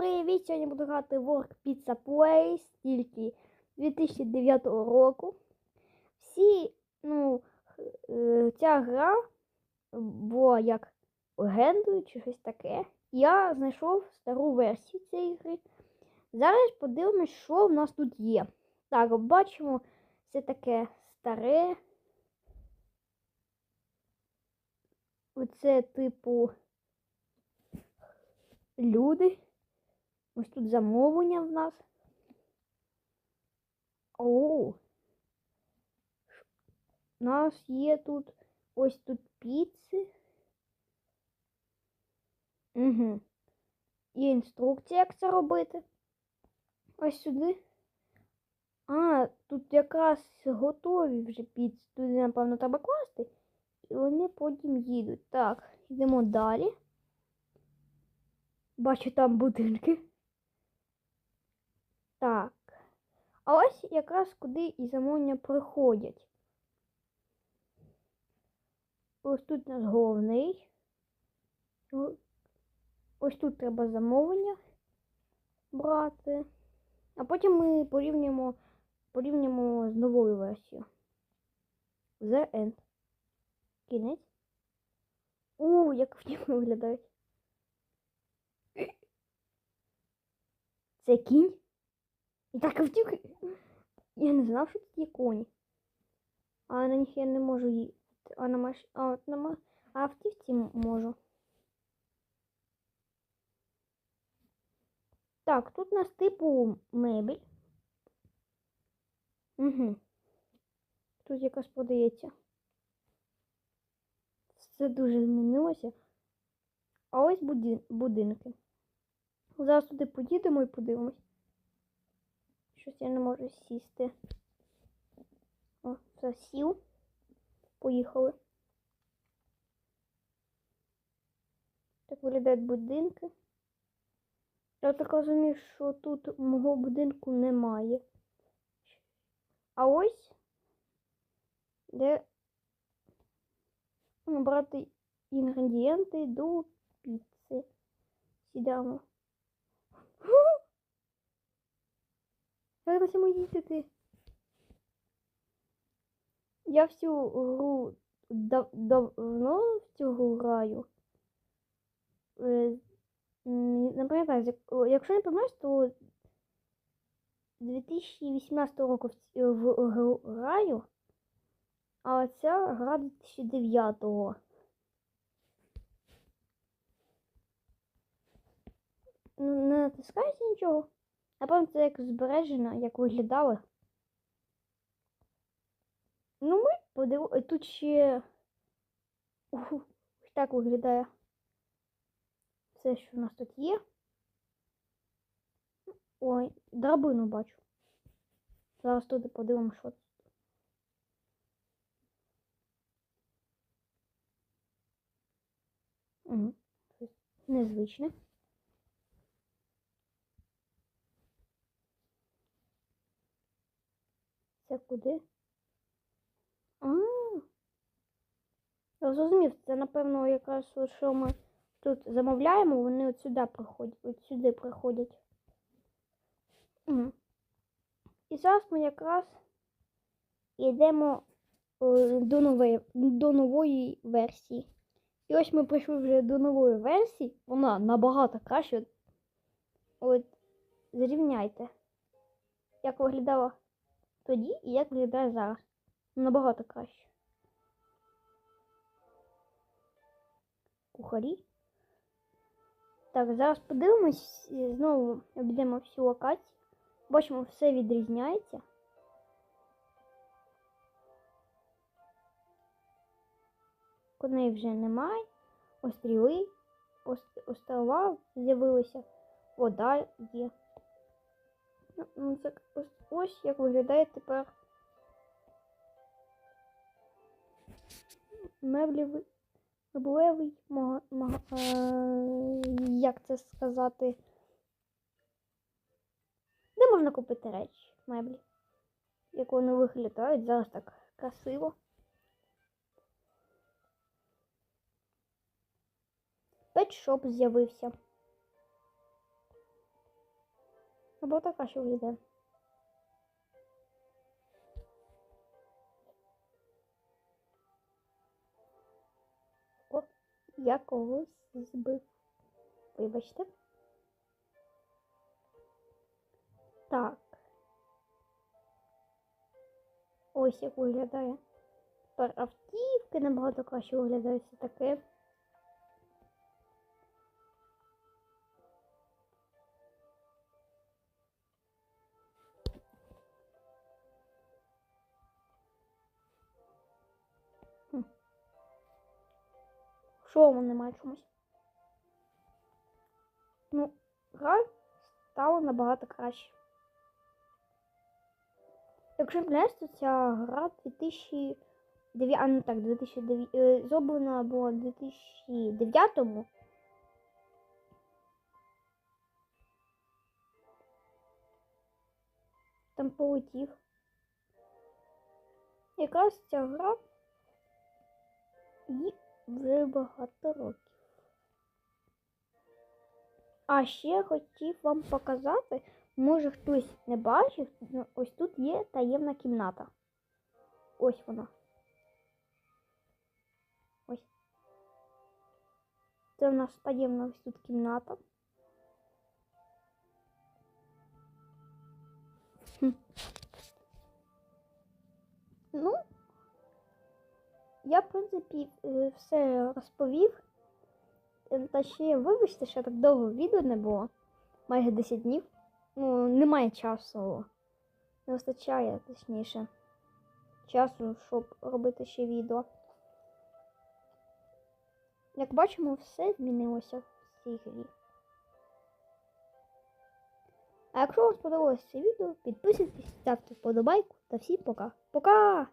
привіт! Сьогодні буду грати Work Pizza Place тільки 2009 року. Всі, ну, е, ця гра була як легендою чи щось таке. Я знайшов стару версію цієї гри. Зараз подивимось, що в нас тут є. Так, бачимо, це таке старе. Оце, типу, люди. Ось тут замовлення в нас. О. У нас є тут ось тут піци. Угу. Є інструкція, як це робити. Ось сюди. А, тут якраз готові вже піци. Туди, напевно, треба класти. І вони потім їдуть. Так, йдемо далі. Бачу там будинки. Так. А ось якраз куди і замовлення приходять. Ось тут у нас головний. Ось тут треба замовлення брати. А потім ми порівняємо, порівняємо з новою версією. The End. Кінець. У, як вони виглядають. Це кінь? І так втік. Я не знав, що тут є коні. А на них я не можу їздити. А на маш... а, от на ма... а автівці можу. Так, тут у нас типу мебель. Угу. Тут якась подається. Це дуже змінилося. А ось будинки. Зараз туди поїдемо і подивимось. Щось я не можу сісти. О, все, сів. Поїхали. Так виглядають будинки. Я так розумію, що тут мого будинку немає. А ось де брати інгредієнти до піци. Сідаємо. На цьому їздити? Я всю гру дав- давно в цю граю. Е, Не пам'ятаю, якщо не помиляюсь, то 2018 року в гру граю, а ця гра 2009. Ну, Не натискається нічого. Напевно, це як збережено, як виглядали. Ну, ми подивимося. Тут ще ось так виглядає все, що у нас тут є. Ой, драбину бачу. Зараз туди подивимося, що тут. Угу. Незвичне. Це куди? А. Я зрозумів, це напевно якраз що ми тут замовляємо, вони от сюди приходять, от сюди приходять. І зараз ми якраз йдемо е, до нової, до нової версії. І ось ми прийшли вже до нової версії. Вона набагато краще. От зрівняйте, як виглядала тоді і як виглядає зараз. Набагато краще. Кухарі. Так, зараз подивимось, знову обійдемо всю локацію. Бачимо, все відрізняється. Коней вже немає. Остріли, ос- острова з'явилися, вода є. Ну, це ось, ось як виглядає тепер меблевий, меблевий мага, мага, е, як це сказати? Де можна купити речі, меблі? Як вони виглядають зараз так красиво. Петшоп з'явився. Або така що вийде. О, я когось збив. Вибачте. Так. Ось як виглядає. Тепер автівки набагато краще виглядають все таке. Воно немає чомусь? Ну, гра стала набагато краще. Якщо помиляюсь, то ця гра 2009, а ну так, 2009, е, зроблена була в 2009 -му. Там полетів. Якраз ця гра вже багато років. А ще хотів вам показати, може хтось не бачив, ну, ось тут є таємна кімната. Ось вона. Ось. Це у нас таємна ось тут кімната. Ну, я, в принципі, е, все розповів. Е, Та ще вибачте, що так довго відео не було. Майже 10 днів. Ну, немає часу. Не вистачає, точніше, часу, щоб робити ще відео. Як бачимо, все змінилося в цій грі. А якщо вам сподобалось це відео, підписуйтесь, ставте вподобайку та всім пока. Пока!